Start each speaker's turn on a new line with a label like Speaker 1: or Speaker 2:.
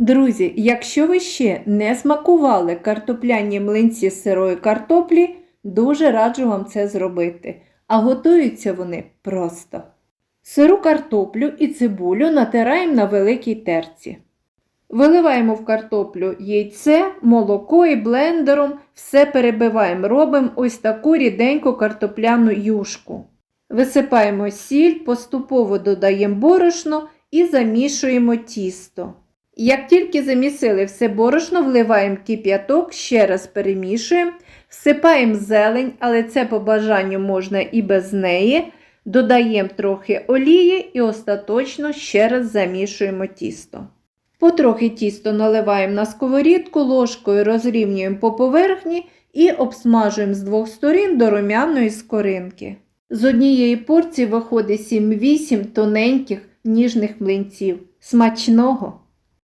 Speaker 1: Друзі, якщо ви ще не смакували картопляні млинці з сирої картоплі, дуже раджу вам це зробити. А готуються вони просто. Сиру картоплю і цибулю натираємо на великій терці. Виливаємо в картоплю яйце, молоко і блендером, все перебиваємо, робимо ось таку ріденьку картопляну юшку. Висипаємо сіль, поступово додаємо борошно і замішуємо тісто. Як тільки замісили все борошно, вливаємо кип'яток, ще раз перемішуємо, всипаємо зелень, але це по бажанню можна і без неї. Додаємо трохи олії і остаточно ще раз замішуємо тісто. Потрохи тісто наливаємо на сковорідку, ложкою розрівнюємо по поверхні і обсмажуємо з двох сторін до румяної скоринки. З однієї порції виходить 7-8 тоненьких ніжних млинців. Смачного!